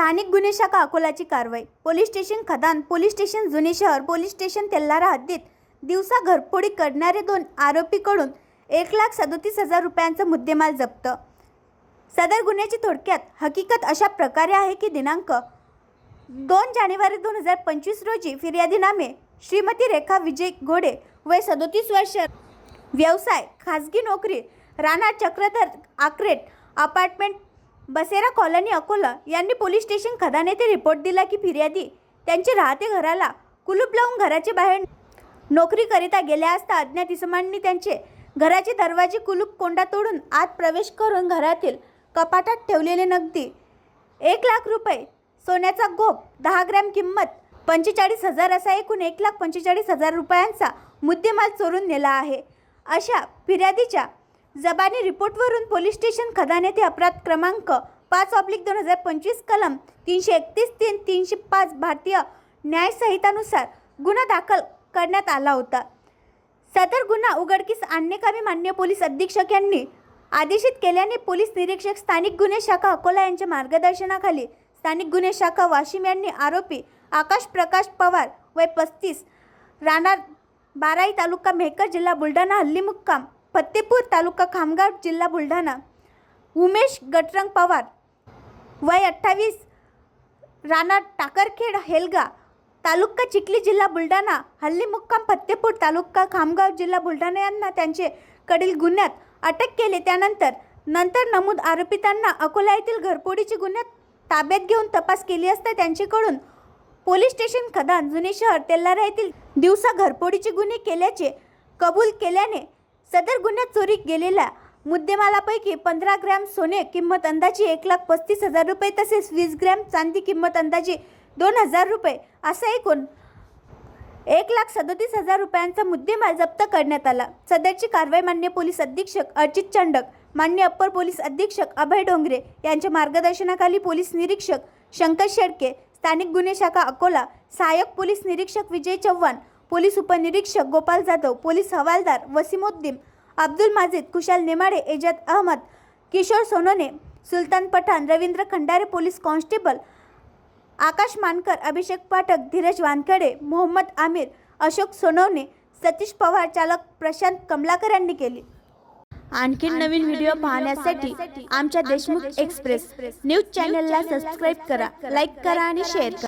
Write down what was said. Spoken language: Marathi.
स्थानिक गुन्हे शाखा अकोलाची कारवाई. Police station Khadan police station जुने शहर पोलीस स्टेशन तेल्लारा हद्दीत दिवसा घरफोडी करणारे दोन आरोपीकडून एक लाख सदोतीस हजार रुपयांचा मुद्देमाल जप्त. सदर गुन्ह्याची थोडक्यात हकीकत अशा प्रकारे आहे की दिनांक दोन जानेवारी दोन हजार पंचवीस रोजी फिर्यादीनामे श्रीमती रेखा विजय घोडे वय सदोतीस वर्ष व्यवसाय खाजगी नोकरी राणा चक्रधर आक्रेट अपार्टमेंट बसेरा कॉलनी अकोला यांनी पोलीस स्टेशन खदान येथे रिपोर्ट दिला की फिर्यादी त्यांचे राहते घराला कुलूप लावून घराच्या बाहेर नोकरीकरिता गेल्या असता अज्ञात इसमांनी त्यांचे घराचे दरवाजे कुलूप कोंडा तोडून आत प्रवेश करून घरातील कपाटात ठेवलेले नगदी एक लाख रुपये सोन्याचा गोप दहा ग्रॅम किंमत पंचेचाळीस हजार असा एकूण एक लाख पंचेचाळीस हजार रुपयांचा मुद्देमाल चोरून नेला आहे. अशा फिर्यादीच्या जबानी रिपोर्टवरून पोलीस स्टेशन खदान येथे अपराध क्रमांक पाच ऑब्लिक दोन हजार पंचवीस कलम तीनशे एकतीस तीन तीनशे पाच भारतीय न्यायसंहितानुसार गुन्हा दाखल करण्यात आला होता. सदर गुन्हा उघडकीस आणणेकामी मान्य पोलीस अधीक्षक यांनी आदेशित केल्याने पोलीस निरीक्षक स्थानिक गुन्हे शाखा अकोला यांच्या मार्गदर्शनाखाली स्थानिक गुन्हे शाखा वाशिम यांनी आरोपी आकाश प्रकाश पवार वय पस्तीस राहणार बाराई तालुका मेहकर जिल्हा बुलढाणा हल्ली मुक्काम फत्तेपूर तालुका खामगाव जिल्हा बुलढाणा. उमेश गटरंग पवार. वय अठ्ठावीस. राणा टाकरखेड हेलगा. तालुका चिखली जिल्हा बुलढाणा. हल्ली मुक्काम फत्तेपूर तालुका खामगाव जिल्हा बुलढाणा यांना त्यांचे कडील गुन्ह्यात अटक केले. त्यानंतर नंतर नमूद आरोपितांना अकोला येथील घरपोडीची गुन्ह्यात ताब्यात घेऊन तपास केली असता त्यांच्याकडून पोलीस स्टेशन खदान जुने शहर तेल्लारा येथील दिवसा घरपोडीची गुन्हे केल्याचे कबूल केल्याने सदर गुन्ह्यात चोरी गेलेल्या मुद्देमालापैकी पंधरा ग्रॅम सोने किंमत अंदाजे एक लाख पस्तीस हजार रुपये तसेच वीस ग्रॅम चांदी किंमत अंदाजे दोन हजार रुपये असं एकूण एक लाख सदोतीस हजार रुपयांचा मुद्देमाल जप्त करण्यात आला. सदरची कारवाई मान्य पोलीस अधीक्षक अर्चित चंडक मान्य अप्पर पोलीस अधीक्षक अभय डोंगरे यांच्या मार्गदर्शनाखाली पोलीस निरीक्षक शंकर शेडके स्थानिक गुन्हे शाखा अकोला सहाय्यक पोलीस निरीक्षक विजय चव्हाण पोलीस उपनिरीक्षक गोपाल जाधव पोलीस हवालदार वसीमुद्दीन अब्दुल माजिद कुशाल नेमाडे एजाद अहमद किशोर सोनोने सुलतान पठाण रवींद्र खंडारे पोलीस कॉन्स्टेबल आकाश मानकर अभिषेक पाठक धीरज वानखेडे मोहम्मद आमिर अशोक सोनवणे सतीश पवार चालक प्रशांत कमलाकर यांनी केली. आणखी नवीन व्हिडिओ पाहण्यासाठी आमच्या देशमुख एक्सप्रेस न्यूज चॅनलला सबस्क्राईब करा लाईक करा आणि शेअर करा.